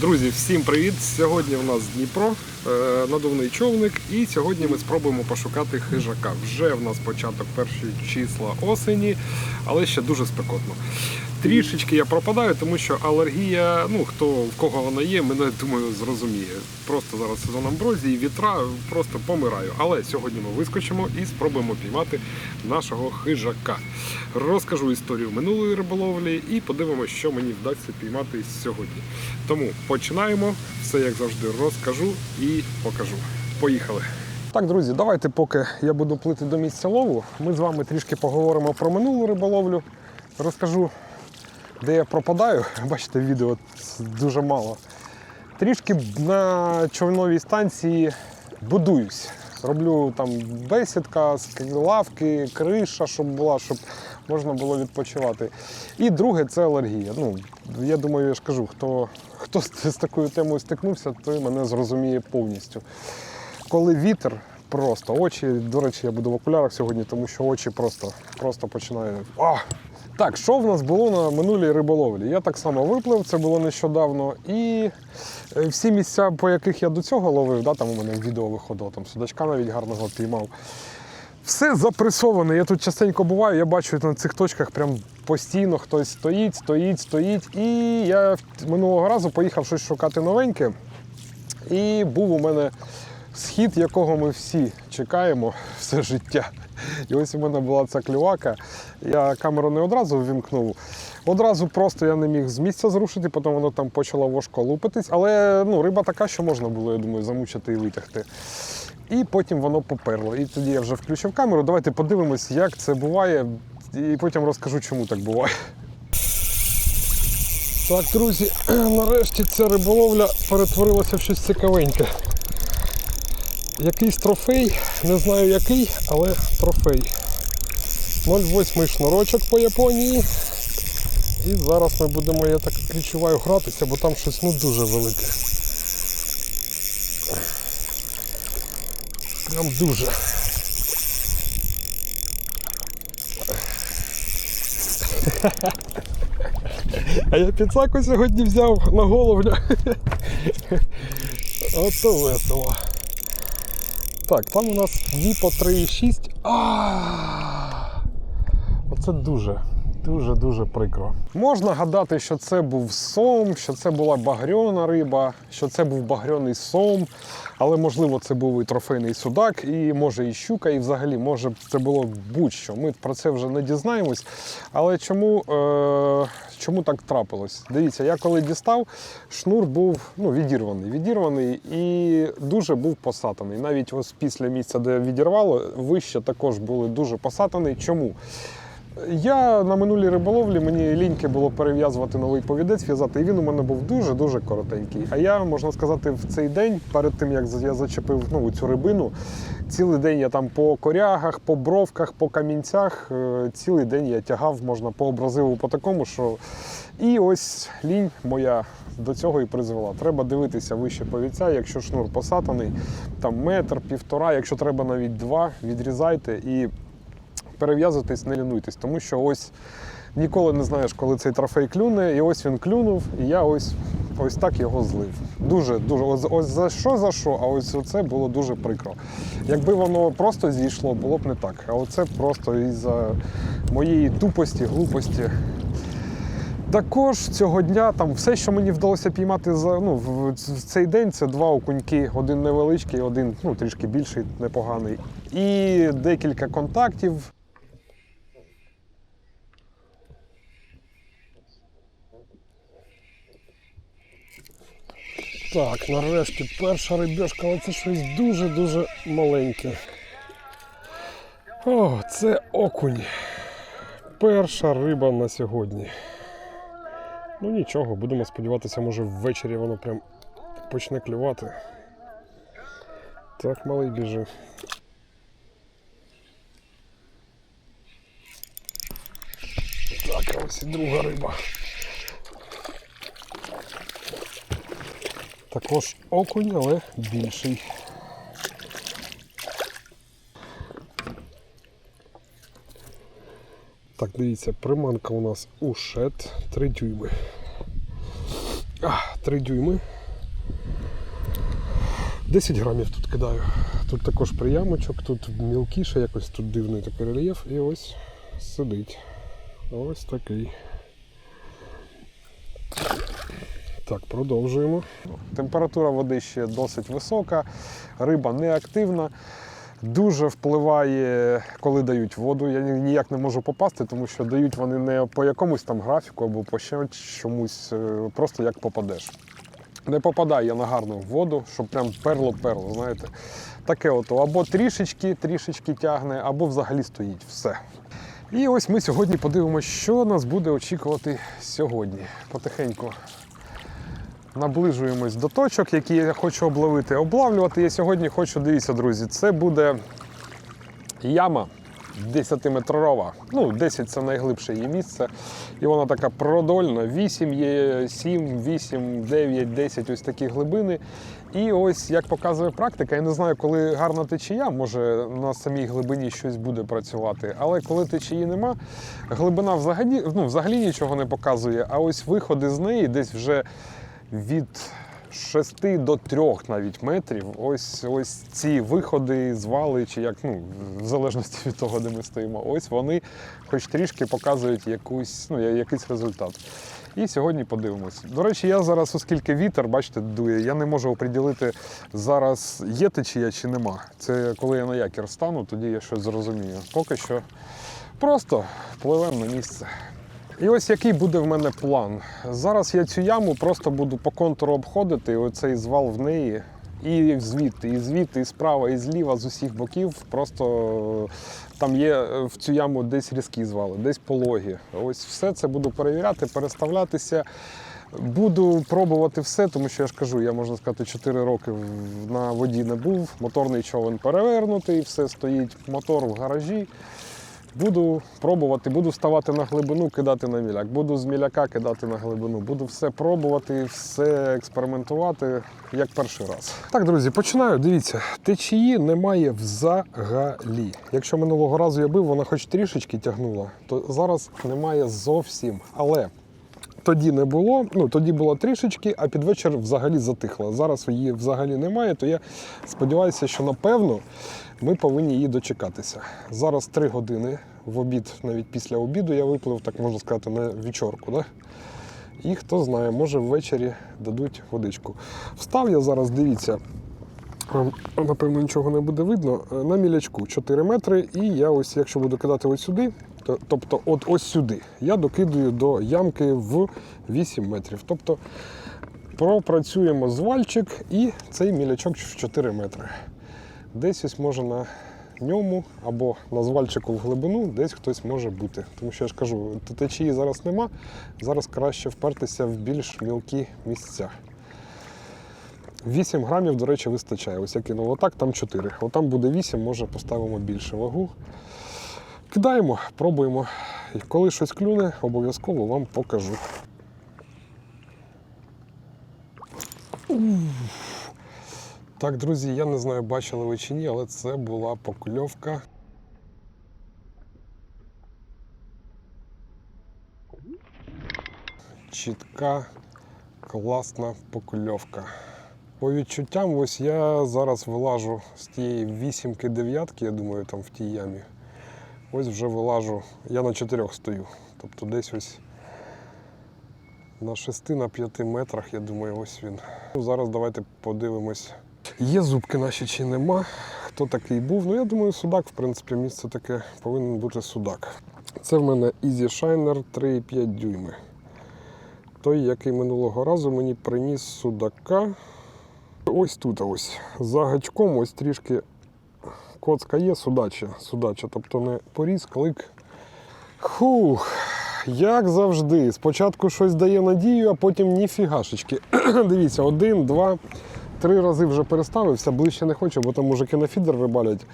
Друзі, всім привіт! Сьогодні в нас Дніпро, е, надувний човник, і сьогодні ми спробуємо пошукати хижака. Вже в нас початок перші числа осені, але ще дуже спекотно. Трішечки я пропадаю, тому що алергія, ну хто в кого вона є, мене думаю зрозуміє. Просто зараз сезон амброзії, вітра, просто помираю. Але сьогодні ми вискочимо і спробуємо піймати нашого хижака. Розкажу історію минулої риболовлі і подивимося, що мені вдасться піймати сьогодні. Тому починаємо. Все як завжди розкажу і покажу. Поїхали. Так, друзі, давайте, поки я буду плити до місця лову, ми з вами трішки поговоримо про минулу риболовлю. Розкажу, де я пропадаю. Бачите, відео дуже мало. Трішки на човновій станції будуюсь. Роблю там бесідка, лавки, криша, щоб була, щоб можна було відпочивати. І друге це алергія. Ну, я думаю, я ж кажу, хто, хто з, такою темою стикнувся, той мене зрозуміє повністю. Коли вітер, просто очі, до речі, я буду в окулярах сьогодні, тому що очі просто, просто починають. Так, що в нас було на минулій риболовлі? Я так само виплив, це було нещодавно. І е, всі місця, по яких я до цього ловив, да, там у мене відео виходило, там судачка навіть гарного піймав. Все запресоване. Я тут частенько буваю, я бачу на цих точках прям постійно хтось стоїть, стоїть, стоїть. І я минулого разу поїхав щось шукати новеньке. І був у мене схід, якого ми всі чекаємо все життя. І ось у мене була ця клювака. Я камеру не одразу ввімкнув. Одразу просто я не міг з місця зрушити, потім воно там почало важко лупитись. Але ну, риба така, що можна було, я думаю, замучити і витягти. І потім воно поперло. І тоді я вже включив камеру. Давайте подивимось, як це буває, і потім розкажу, чому так буває. Так, друзі, нарешті ця риболовля перетворилася в щось цікавеньке. Якийсь трофей, не знаю який, але трофей. 0,8 шнурочок по Японії. І зараз ми будемо, я так відчуваю, гратися, бо там щось ну дуже велике. Прям дуже. А я підсаку сьогодні взяв на головня. Ото весело. Так, там у нас дві по 3,6. А! Оце дуже, дуже, дуже прикро. Можна гадати, що це був сом, що це була багрьона риба, що це був багрьоний сом, але можливо це був і трофейний судак, і може і щука, і взагалі може це було будь-що. Ми про це вже не дізнаємось. Але чому, е, чому так трапилось? Дивіться, я коли дістав, шнур був ну, відірваний. Відірваний і дуже був посатаний. Навіть ось після місця, де відірвало, вище також були дуже посатаний. Чому? Я на минулій риболовлі мені ліньки було перев'язувати новий повідець, в'язати, і він у мене був дуже-дуже коротенький. А я, можна сказати, в цей день, перед тим як я зачепив ну, цю рибину, цілий день я там по корягах, по бровках, по камінцях, е, цілий день я тягав, можна по образиву, по такому, що. І ось лінь моя до цього і призвела. Треба дивитися вище повіця, якщо шнур посатаний, там метр, півтора, якщо треба навіть два, відрізайте і перев'язуйтесь, не лінуйтесь, тому що ось ніколи не знаєш, коли цей трофей клюне, і ось він клюнув, і я ось ось так його злив. Дуже, дуже. Ось, ось за що за що, а ось це було дуже прикро. Якби воно просто зійшло, було б не так. А оце просто із-за моєї тупості, глупості. Також цього дня там все, що мені вдалося піймати за ну, в цей день, це два окуньки, один невеличкий, один ну, трішки більший, непоганий. І декілька контактів. Так, нарешті перша рибешка, але це щось дуже-дуже маленьке. О, це окунь. Перша риба на сьогодні. Ну нічого, будемо сподіватися, може ввечері воно прям почне клювати. Так, малий біжи. Так, ось і друга риба. Також окунь, але більший. Так, дивіться, приманка у нас ушет 3 дюйми. 3 дюйми. 10 грамів тут кидаю. Тут також приямочок, тут мілкіше, якось тут дивний такий рельєф. І ось сидить. Ось такий. Так, продовжуємо. Температура води ще досить висока, риба неактивна. Дуже впливає, коли дають воду. Я ніяк не можу попасти, тому що дають вони не по якомусь там графіку або по ще чомусь, е, просто як попадеш. Не попадає я на гарну воду, щоб прям перло-перло, знаєте. Таке от або трішечки, трішечки тягне, або взагалі стоїть все. І ось ми сьогодні подивимося, що нас буде очікувати сьогодні. Потихеньку наближуємось до точок, які я хочу обловити. Облавлювати я сьогодні хочу, дивіться, друзі, це буде яма 10-метрова. Ну, 10 це найглибше її місце. І вона така продольна. 8 є, 7, 8, 9, 10 ось такі глибини. І ось, як показує практика, я не знаю, коли гарна течія, може на самій глибині щось буде працювати. Але коли течії нема, глибина взагалі, ну, взагалі нічого не показує. А ось виходи з неї десь вже від 6 до 3 навіть метрів. Ось ось ці виходи, звали, чи як, ну, в залежності від того, де ми стоїмо, ось вони хоч трішки показують якусь, ну, якийсь результат. І сьогодні подивимось. До речі, я зараз, оскільки вітер, бачите, дує, я не можу оприділити зараз є течія чи нема. Це коли я на якір стану, тоді я щось зрозумію. Поки що просто пливемо на місце. І ось який буде в мене план. Зараз я цю яму просто буду по контуру обходити, оцей звал в неї. І звідти, і звідти, і справа, і зліва, з усіх боків. Просто там є е, в цю яму десь різкі звали, десь пологі. Ось все це буду перевіряти, переставлятися. Буду пробувати все, тому що я ж кажу, я можна сказати, 4 роки на воді не був. Моторний човен перевернутий, все стоїть мотор в гаражі. Буду пробувати, буду ставати на глибину, кидати на міляк. Буду з міляка кидати на глибину. Буду все пробувати, все експериментувати, як перший раз. Так, друзі, починаю. Дивіться, течії немає взагалі. Якщо минулого разу я бив, вона хоч трішечки тягнула, то зараз немає зовсім. Але тоді не було, ну тоді було трішечки, а під вечір взагалі затихла. Зараз її взагалі немає, то я сподіваюся, що напевно ми повинні її дочекатися. Зараз три години в обід, навіть після обіду я виплив, так можна сказати, на вечорку. Да? І хто знає, може ввечері дадуть водичку. Встав я зараз, дивіться. Напевно, нічого не буде видно. Е, На мілячку 4 метри, і я ось, якщо буду кидати ось сюди, то, тобто от ось сюди, я докидую до ямки в 8 метрів. Тобто пропрацюємо звальчик і цей мілячок в 4 метри. Десь ось може на ньому або на звальчику в глибину, десь хтось може бути. Тому що я ж кажу, течії зараз нема, зараз краще впертися в більш мілкі місця. 8 грамів, до речі, вистачає. Ось я кинув отак, там 4. Отам буде 8, може поставимо більше вагу. Кидаємо, пробуємо. І коли щось клюне, обов'язково вам покажу. Уф. Так, друзі, я не знаю, бачили ви чи ні, але це була покльовка. Чітка, класна покльовка. По відчуттям, ось я зараз вилажу з тієї вісімки дев'ятки, я думаю, там в тій ямі. Ось вже вилажу, я на чотирьох стою. Тобто десь ось на 6 на 5 метрах, я думаю, ось він. Ну, зараз давайте подивимось. Є зубки наші чи нема. Хто такий був? Ну, я думаю, судак, в принципі, місце таке повинен бути судак. Це в мене Easy Shiner 3,5 дюйми. Той, який минулого разу мені приніс судака. Ось тут ось. За гачком ось трішки коцка є, судача. судача. Тобто не поріз, клик. Хух, як завжди. Спочатку щось дає надію, а потім ніфігашечки. Дивіться, один, два, три рази вже переставився, ближче не хочу, бо там мужики на фідер рибалять.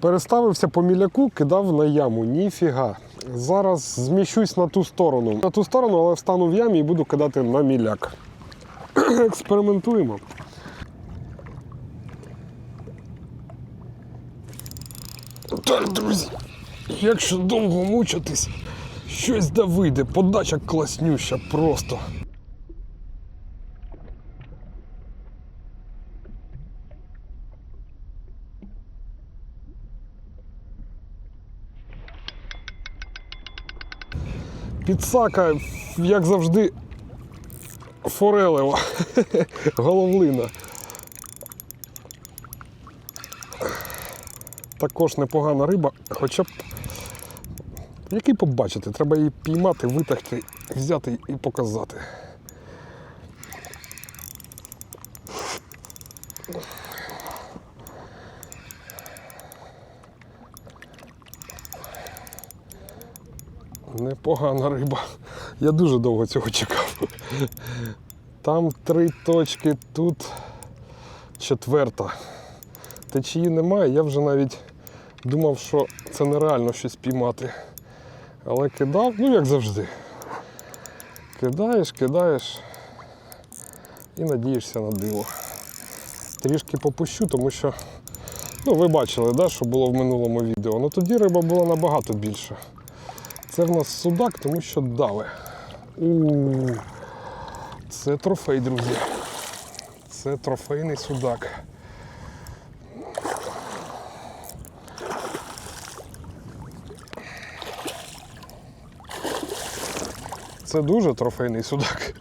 Переставився по міляку, кидав на яму. Ніфіга. Зараз зміщусь на ту сторону. На ту сторону, але встану в ямі і буду кидати на міляк. Експериментуємо. Так, друзі, якщо довго мучитись, щось да вийде. Подача класнюща просто. Підсака, як завжди, форелева. Головлина. Також непогана риба, хоча б. Який побачити, треба її піймати, витягти, взяти і показати. Непогана риба. Я дуже довго цього чекав. Там три точки, тут четверта. Течії немає, я вже навіть думав, що це нереально щось піймати. Але кидав, ну як завжди. Кидаєш, кидаєш і надієшся на диво. Трішки попущу, тому що ну, ви бачили, да, що було в минулому відео. Ну тоді риба була набагато більша. Це в нас судак, тому що дали. у Це трофей, друзі. Це трофейний судак. Це дуже трофейний судак.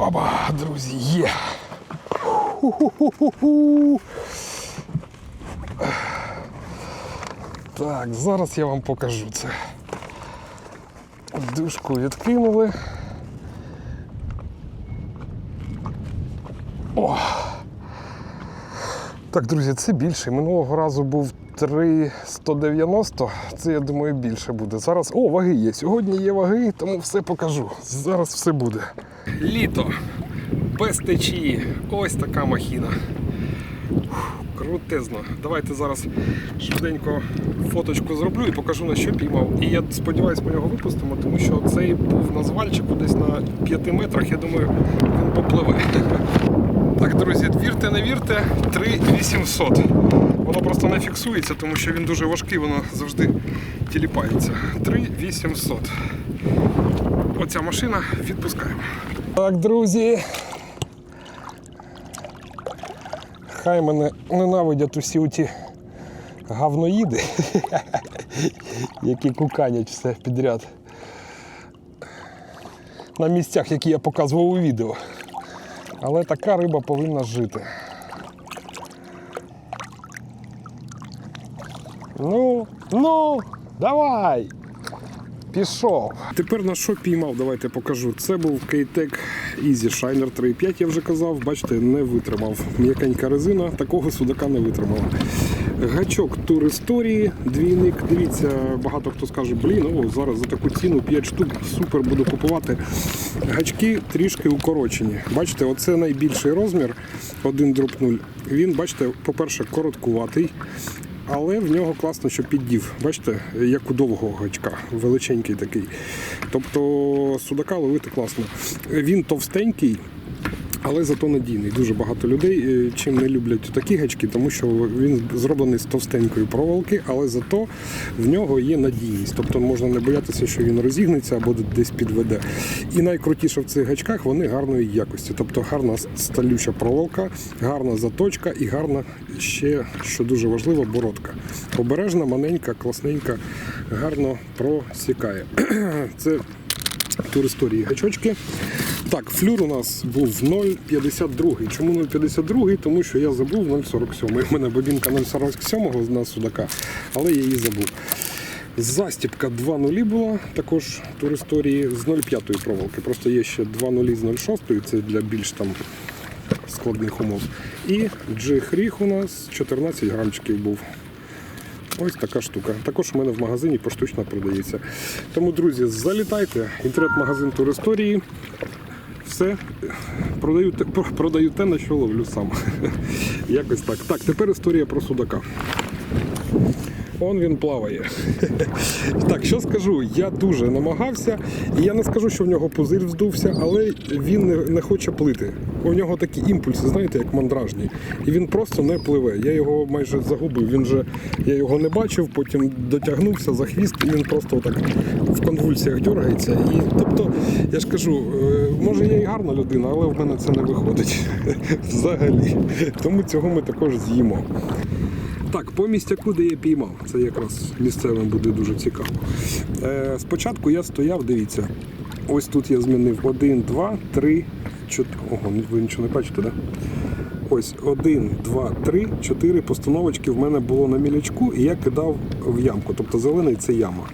Оба, друзі, є. Ху-ху-ху-ху-ху. Так, зараз я вам покажу це. Дужку відкинули. О! Так, друзі, це більше. Минулого разу був 3,190. Це, я думаю, більше буде. Зараз. О, ваги є. Сьогодні є ваги, тому все покажу. Зараз все буде. Літо. Без течії. Ось така махіна. Крутезно. Давайте зараз швиденько фоточку зроблю і покажу на що піймав. І я сподіваюся, ми його випустимо, тому що цей був на звальчику десь на 5 метрах. Я думаю, він попливе. Так, друзі, вірте, не вірте, 3800. Воно просто не фіксується, тому що він дуже важкий, воно завжди тіліпається. 3800. Оця машина відпускаємо. Так, друзі. Хай мене ненавидять усі ті гавноїди, які куканять все підряд. На місцях, які я показував у відео. Але така риба повинна жити. Ну, ну, давай! Пішов. Тепер на що піймав, давайте покажу. Це був Кейтек Easy Shiner 3.5, я вже казав, бачите, не витримав. М'якенька резина, такого судака не витримала. Гачок Тур Історії, двійник. Дивіться, багато хто скаже, блін, о, зараз за таку ціну 5 штук, супер буду купувати. Гачки трішки укорочені. Бачите, оце найбільший розмір 1 дроп 0. Він, бачите, по-перше, короткуватий. Але в нього класно, що піддів. Бачите, як у довгого гачка, величенький такий. Тобто судака ловити класно. Він товстенький, але зато надійний. Дуже багато людей е, чим не люблять такі гачки, тому що він зроблений з товстенької проволоки, але зато в нього є надійність. Тобто можна не боятися, що він розігнеться або десь підведе. І найкрутіше в цих гачках вони гарної якості. Тобто гарна сталюча проволока, гарна заточка і гарна ще, що дуже важливо, бородка. Обережна, маленька, класненька, гарно просікає. Це тур історії гачочки. Так, флюр у нас був 0,52. Чому 0,52? Тому що я забув 0,47. У мене бобінка 0,47 на судака, але я її забув. Застіпка 2 нулі була, також тур історії з 0,5 проволоки. Просто є ще 2 нулі з 0,6, це для більш там складних умов. І джиг-ріг у нас 14 грамчиків був. Ось така штука. Також у мене в магазині поштучно продається. Тому, друзі, залітайте. Інтернет-магазин Туристорії. Все продаю, про- продаю те, на що ловлю сам. Якось так. Так, тепер історія про судака. Он він плаває. так, що скажу? Я дуже намагався, і я не скажу, що в нього пузир вздувся, але він не, не хоче плити. У нього такі імпульси, знаєте, як мандражні. І він просто не пливе. Я його майже загубив. Він же я його не бачив, потім дотягнувся за хвіст, і він просто отак в конвульсіях дергається. І тобто, я ж кажу, е, може я і гарна людина, але в мене це не виходить взагалі. Тому цього ми також з'їмо. Так, по містяку, де я піймав, це якраз місцевим буде дуже цікаво. Е, спочатку я стояв, дивіться, ось тут я змінив 1, 2, 3, 4. Ого, ви нічого не бачите, так? Да? Ось 1, 2, 3, 4 постановочки в мене було на мілячку, і я кидав в ямку. Тобто зелений це яма.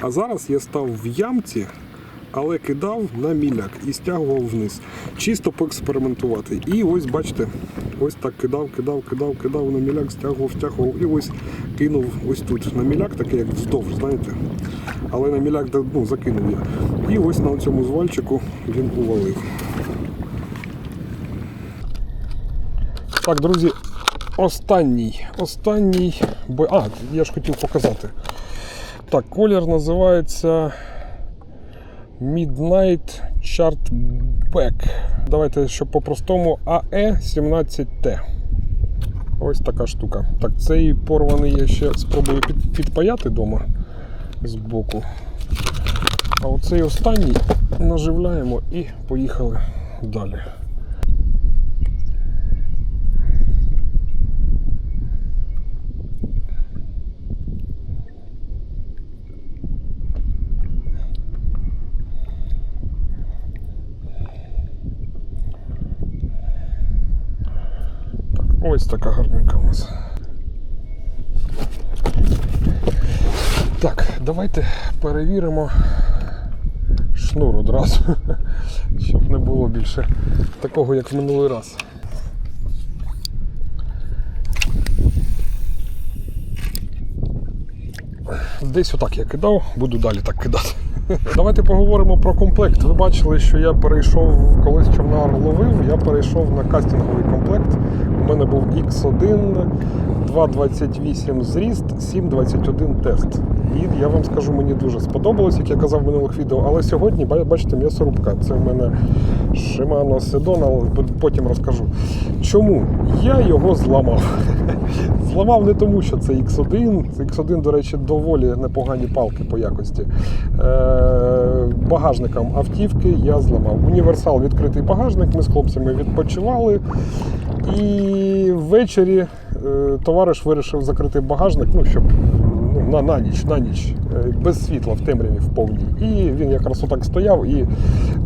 А зараз я став в ямці, але кидав на міляк і стягував вниз. Чисто поекспериментувати. І ось бачите, ось так кидав, кидав, кидав, кидав на міляк, стягував, стягував і ось кинув ось тут на міляк, такий як вздовж, знаєте. Але на міляк ну, закинув я. І ось на цьому звальчику він увалив. Так, друзі, останній. Останній. А, я ж хотів показати. Так, колір називається Midnight Chartback. Давайте, ще по-простому AE17T. Ось така штука. Так, цей порваний я ще спробую під, підпаяти вдома з боку. А оцей останній наживляємо і поїхали далі. Ось така гарненька у нас. Так, давайте перевіримо шнур одразу, щоб не було більше такого, як в минулий раз. Десь отак я кидав, буду далі так кидати. Давайте поговоримо про комплект. Ви бачили, що я перейшов, колись човнар ловив, я перейшов на кастинговий комплект. У мене був X1, 2,28 зріст, 7,21 тест. І я вам скажу, мені дуже сподобалось, як я казав в минулих відео. Але сьогодні, бачите, м'ясорубка. Це в мене Shimano Sedon, але потім розкажу. Чому? Я його зламав. Зламав не тому, що це X1. X1, до речі, доволі непогані палки по якості. Е, багажником автівки я зламав. Універсал відкритий багажник. Ми з хлопцями відпочивали. І ввечері е, товариш вирішив закрити багажник, ну, щоб ну, на, на ніч, на ніч, е, без світла в темряві в повній. І він якраз отак стояв і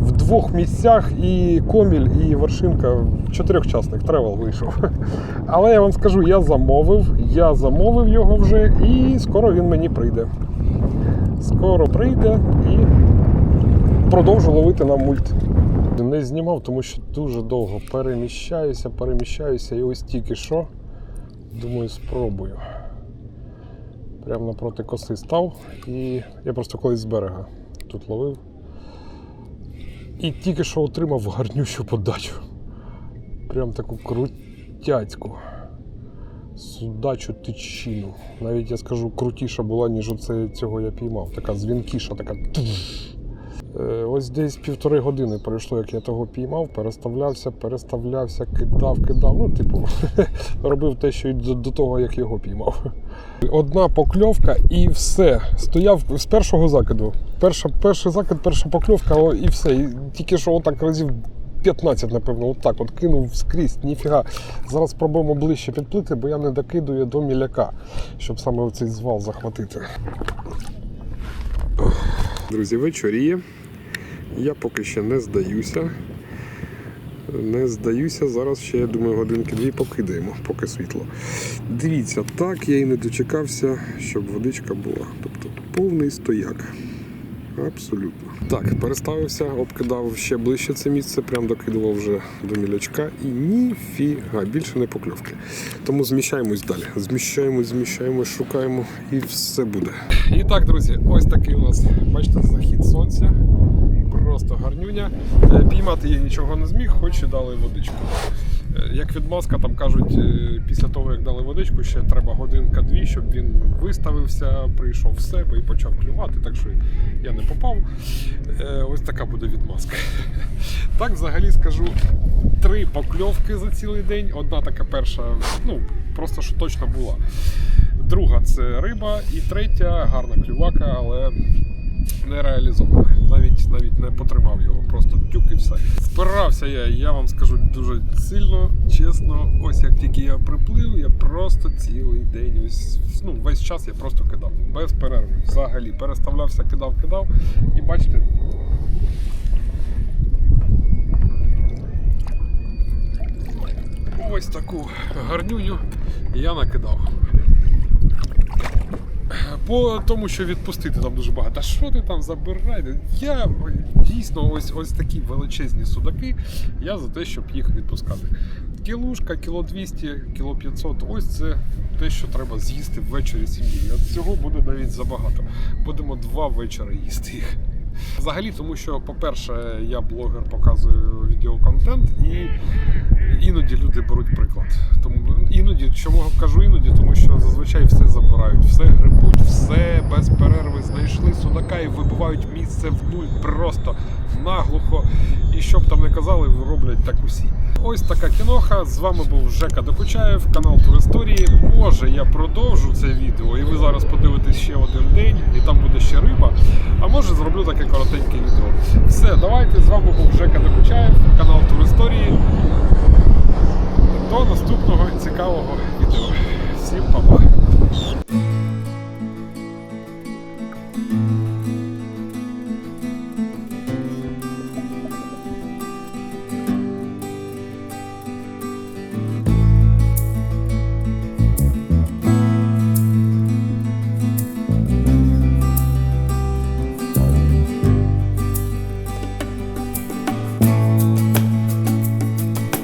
в двох місцях і коміль, і вершинка чотирьохчасник тревел вийшов. Але я вам скажу, я замовив, я замовив його вже, і скоро він мені прийде. Скоро прийде і продовжу ловити на мульт. Не знімав, тому що дуже довго переміщаюся, переміщаюся і ось тільки що. Думаю, спробую. Прямо напроти коси став і я просто колись з берега тут ловив. І тільки що отримав гарнющу подачу. Прям таку крутяцьку. Судачу тичину. Навіть я скажу, крутіша була, ніж оце цього я піймав. Така дзвінкіша, така. Ось десь півтори години пройшло, як я того піймав, переставлявся, переставлявся, кидав, кидав. Ну, типу, робив те, що й до того, як його піймав. Одна покльовка і все. Стояв з першого закиду. Перша, перший закид, перша покльовка, і все. І тільки що отак разів 15, напевно, отак от кинув скрізь, ніфіга. Зараз спробуємо ближче підплити, бо я не докидую до міляка, щоб саме цей звал захватити. Друзі, вечоріє. Я поки ще не здаюся. Не здаюся, зараз ще, я думаю, годинки-дві покидаємо, поки світло. Дивіться, так я і не дочекався, щоб водичка була. Тобто повний стояк. Абсолютно. Так, переставився, обкидав ще ближче це місце, прям докидував вже до мілячка і ніфіга, більше не покльовки. Тому зміщаємось далі. Зміщаємось, зміщаємось, шукаємо і все буде. І так, друзі, ось такий у нас, бачите, захід сонця. Просто гарнюня. Е, Піймати я нічого не зміг, хоч і дали водичку. Е, Як відмазка, там кажуть, е, після того, як дали водичку, ще треба годинка-дві, щоб він виставився, прийшов в себе і почав клювати, так що я не попав. Ось така буде відмазка. Так, взагалі скажу, три покльовки за цілий день. Одна така перша, ну, просто що точно була. Друга це риба, і третя гарна клювака, але не реалізована. Навіть навіть не потримав його, просто тюк і все. Спирався я, я вам скажу дуже сильно, чесно. Ось як тільки я приплив, я просто цілий день, ось ну весь час я просто кидав без перерви. Взагалі переставлявся, кидав, кидав. І бачите. Ось таку гарнюню я накидав. По тому, що відпустити там дуже багато. А що ти там забирай? Я дійсно ось ось такі величезні судаки. Я за те, щоб їх відпускати. Кілушка, кіло 200, кіло 500 ось це те, що треба з'їсти ввечері сім'ї. Цього буде навіть забагато. Будемо два вечора їсти їх. Взагалі, тому що, по-перше, я блогер показую відеоконтент і іноді люди беруть приклад. Тому іноді, чому кажу іноді, тому що зазвичай все забирають, все грибуть, все без перерви знайшли судака і вибивають місце в нуль просто наглухо. І щоб там не казали, роблять так усі. Ось така кіноха. З вами був Жека Докучаєв, канал Туристорії. Може, я продовжу це відео, і ви зараз подивитесь ще один день, і там буде ще риба. А може зроблю таке знімати коротеньке відео. Все, давайте з вами був Жека Докучаєв, канал Тур Історії. До наступного цікавого відео. Всім па-па!